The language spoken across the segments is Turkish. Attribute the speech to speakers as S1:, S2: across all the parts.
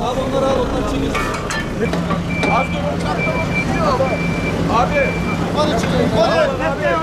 S1: Abi onları al onları çekin. Abi dur çarpma gidiyor. Abi. Hadi çıkın. Hadi.
S2: Ya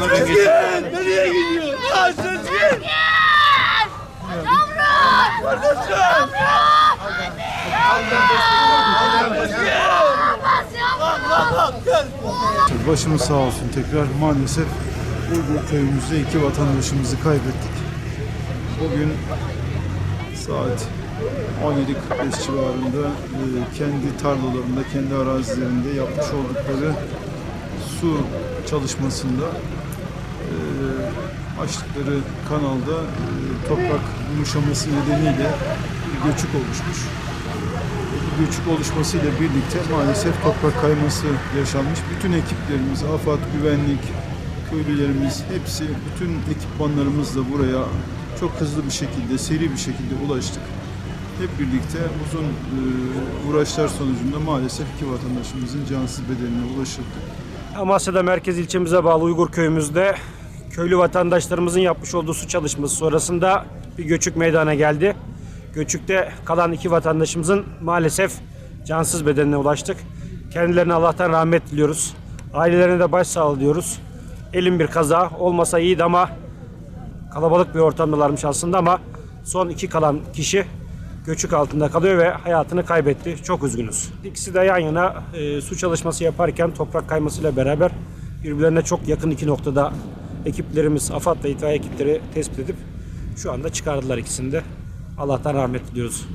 S3: Yanına ben geçeyim.
S1: Nereye gidiyor? Ya Sezgin.
S2: Yavrum!
S1: Kardeşim.
S2: Yavrum!
S4: Başımız sağ olsun tekrar maalesef Uygur köyümüzde iki vatandaşımızı kaybettik. Bugün saat 17.45 civarında e, kendi tarlalarında, kendi arazilerinde yapmış oldukları su çalışmasında açtıkları kanalda e, toprak yumuşaması nedeniyle göçük oluşmuş göçük oluşmasıyla birlikte maalesef toprak kayması yaşanmış. Bütün ekiplerimiz, AFAD, güvenlik, köylülerimiz hepsi, bütün ekipmanlarımızla buraya çok hızlı bir şekilde, seri bir şekilde ulaştık. Hep birlikte uzun e, uğraşlar sonucunda maalesef iki vatandaşımızın cansız bedenine ulaşıldı.
S5: Amasya'da merkez ilçemize bağlı Uygur köyümüzde köylü vatandaşlarımızın yapmış olduğu su çalışması sonrasında bir göçük meydana geldi. Göçükte kalan iki vatandaşımızın maalesef cansız bedenine ulaştık. Kendilerine Allah'tan rahmet diliyoruz. Ailelerine de başsağlığı diyoruz. Elim bir kaza olmasa iyiydi ama kalabalık bir ortamdalarmış aslında ama son iki kalan kişi göçük altında kalıyor ve hayatını kaybetti. Çok üzgünüz. İkisi de yan yana e, su çalışması yaparken toprak kaymasıyla beraber birbirlerine çok yakın iki noktada ekiplerimiz, AFAD ve itfaiye ekipleri tespit edip şu anda çıkardılar ikisini de. Allah'tan rahmet diliyoruz.